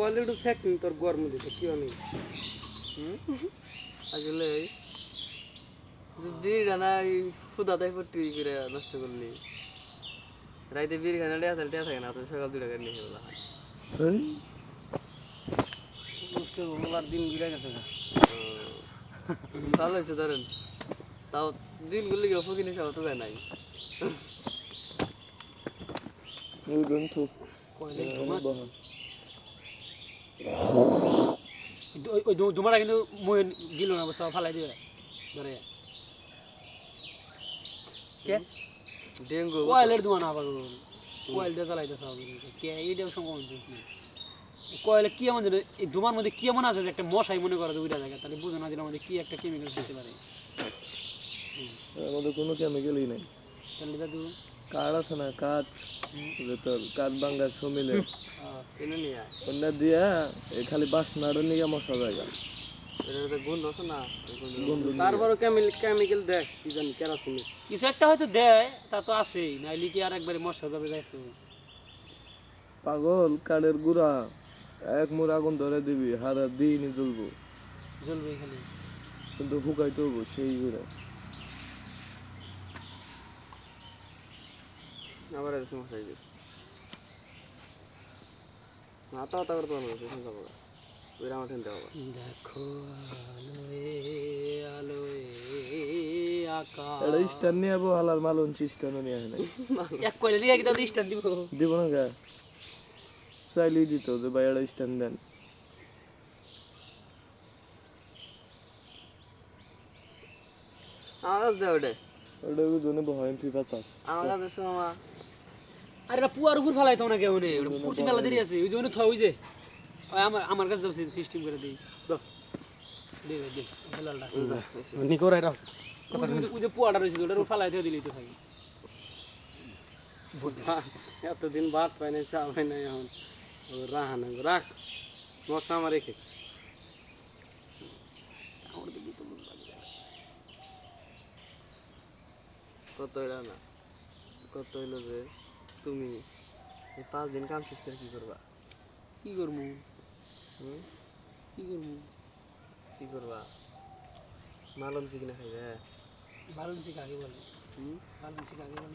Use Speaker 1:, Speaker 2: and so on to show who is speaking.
Speaker 1: Quality set তোর গরম দিতে কি আমি?
Speaker 2: আসলে যে বিড়িটা না ফুদাতাই পট্টি করে নষ্ট করলি। রাইতে বিড়ি খানা টেয়া থাকে টেয়া থাকে না তো সকাল দুটা করে নিয়ে ফেলা।
Speaker 1: বুঝতে বলার দিন ঘুরে গেছে।
Speaker 2: ভালো হয়েছে ধরেন। তাও দিনগুলি গিয়ে ফকিনি সব তো নাই।
Speaker 3: ওই ওই দুমারা কিন্তু মই গিল না সব ফালাই দিবে। ধরে। কে?
Speaker 2: ডেঙ্গু।
Speaker 3: কয়েলের দুমা না পাগল কয়েল দিয়ে চালাইতে সব কে? এইটাও সম্ভব কয়েলে কি জানো এই দুমার মধ্যে কি এমন আছে যে একটা মশাই মনে করে যে উইটা জায়গা? তাহলে বুঝে না দিলে আমাদের কি একটা কেমিক্যাল দিতে পারে।
Speaker 4: আমাদের কোনো কেমিক্যালই নাই।
Speaker 3: তাহলে দাদু।
Speaker 4: কাঠ আছে না কাঠ কাঠ ভাঙ্গা সমিলে দিয়া খালি বাসনাটা নিয়ে মশা জায়গা।
Speaker 2: গন্ধ আছে না ওই
Speaker 1: কেমিক্যাল দেখ কি জানি কেরাসিনের
Speaker 3: কিছু একটা হয়তো দেয় তা তো আছেই নাইলে কি আর একবারে মশা ভাবে যাইতো?
Speaker 4: পাগল কাঠের গুড়া এক মুড় আগুন ধরে দিবি হারা দিনই জ্বলবো।
Speaker 3: জ্বলবে এখানে
Speaker 4: কিন্তু হুকাইতে হব সেই গুড়া।
Speaker 2: আবার আছে মশাই মাথা হাতা করতে পারব পেছন যাব ওই আমার ঠেনতে হবে।
Speaker 3: দেখো আলোয় আলোয় আকাশ।
Speaker 4: এটা স্ট্যান্ড নিয়ে যাব হালার মালন স্ট্যান্ডও নিয়ে আসে নাই
Speaker 3: এক কইলে লিয়ে কি দাদু স্ট্যান্ড দিব।
Speaker 4: দিব না গা। চাইলেই দিত যে ভাই এটা দেন।
Speaker 2: কাছে দেয় ওটা
Speaker 4: ওটা দুজনে বহাইন তুই পাতাস
Speaker 2: মামা।
Speaker 3: আরে এটা পুয়ার উপর ফেলাইতো না কেউ নেই প্রতি মেলা দেরি আছে ওই জন্য থা ওই যে। আমার আমার কাছে দাও সিস্টেম করে দিই। ওই যে- পুয়াটা রয়েছে ফেলাইতে দিলেই তো থাকি
Speaker 1: এতদিন ভাত পাই নাই চা পাই নাই এখন। ও রাহা নাই রাখ। মশলা আমার রেখে
Speaker 2: কত না? কত হইল যে? তুমি এই পাঁচ দিন কাম শেষ করে কি করবা?
Speaker 3: কি করব
Speaker 2: হুম?
Speaker 3: কি করব
Speaker 2: কি করবা? মালন চিকেন খাইবে?
Speaker 3: মালম চিকেন আগে বলে?
Speaker 2: হুম?
Speaker 3: চিকেন আগে বলে?